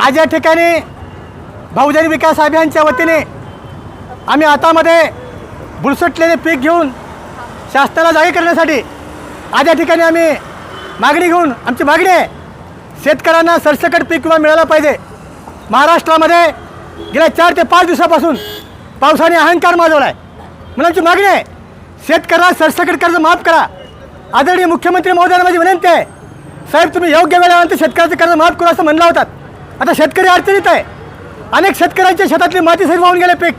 आज या ठिकाणी बहुजन विकास अभियानच्या वतीने आम्ही हातामध्ये बुरसटलेले पीक घेऊन शासनाला जागे करण्यासाठी आज या ठिकाणी आम्ही मागणी घेऊन आमची मागणी आहे. शेतकऱ्यांना सरसकट पीक विमा मिळाला पाहिजे. महाराष्ट्रामध्ये गेल्या चार ते पाच दिवसापासून पावसाने अहंकार माजवला आहे. म्हणून आमची मागणी आहे शेतकऱ्याला सरसकट कर्ज माफ करा. आदरणीय मुख्यमंत्री महोदयांना माझी विनंती आहे साहेब तुम्ही योग्य वेळेनंतर शेतकऱ्याचं कर्ज माफ करू असं म्हणला होतात. आता शेतकरी अडचणीत आहे. अनेक शेतकऱ्यांच्या शेतातली माती सरी वाहून गेले पीक.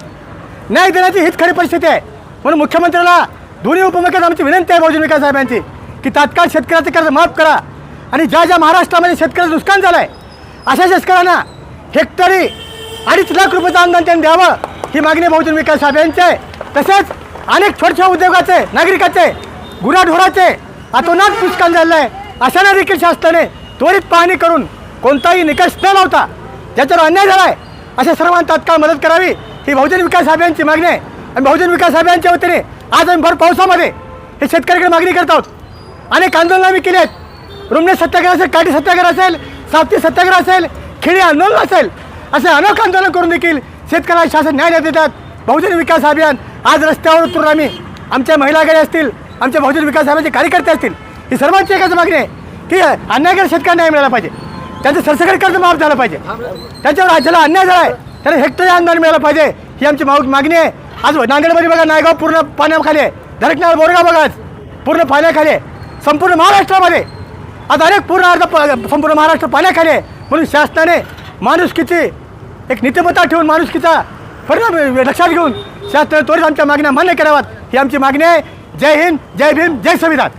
न्याय देण्याची हीच खरी परिस्थिती आहे. म्हणून मुख्यमंत्र्याला दोन्ही उपमुख्यात आमची विनंती आहे बहुजन विकास साहेबांची की तात्काळ शेतकऱ्याचं कर्ज माफ करा. आणि ज्या ज्या महाराष्ट्रामध्ये शेतकऱ्याचं नुकसान झालं आहे अशा शेतकऱ्यांना हेक्टरी अडीच लाख रुपयाचं अनुदान त्यांनी द्यावं ही मागणी बहुजन विकास अभियानची आहे. तसेच अनेक छोट्या उद्योगाचे नागरिकाचे गुराढोराचे अतोनात नुकसान झालेलं आहे. अशांना देखील शासनाने त्वरित पाहणी करून कोणताही निकष न लावता ज्याच्यावर अन्याय झाला आहे अशा सर्वांना तात्काळ मदत करावी. ही बहुजन विकास अभियानची मागणी आहे. आणि बहुजन विकास अभियानच्या वतीने आज आम्ही भर पावसामध्ये हे शेतकऱ्याकडे मागणी करत आहोत. अनेक आंदोलनं आम्ही केली आहेत. रुमणे सत्याग्रह असेल काठी सत्याग्रह असेल साप्ती सत्याग्रह असेल खेडी आंदोलन असेल असे अनेक आंदोलन करून देखील शेतकऱ्याला शासन न्याय देतात बहुजन विकास अभियान आज रस्त्यावर उतरून आम्ही आमच्या महिला गाडी असतील आमच्या बहुजन विकास अभियानचे कार्यकर्ते असतील ही सर्वांची एकच मागणी आहे की अन्यायकर शेतकऱ्यांना न्याय मिळाला पाहिजे. त्यांचं सरसकट कर्ज माफ झालं पाहिजे. त्यांच्यावर राज्याला अन्याय झाला आहे त्याला हेक्टरी अनुदान मिळालं पाहिजे. ही आमची माग मागणी आहे. आज नांदेडमध्ये बघा नायगाव पूर्ण पाण्याखाली आहे. धरकनाळ बोरगाव बघा आज. पूर्ण पाण्याखाली आहे. संपूर्ण महाराष्ट्रामध्ये. आज अनेक पूर्ण अर्ध संपूर्ण महाराष्ट्र पाण्याखाली आहे. म्हणून शासनाने माणुसकीची एक नीतिमत्ता ठेवून माणुसकीचा परिणाम लक्षात घेऊन शासनाने त्वरित आमच्या मागण्या मान्य कराव्यात. ही आमची मागणी आहे. जय हिंद जय भीम जय संविधान.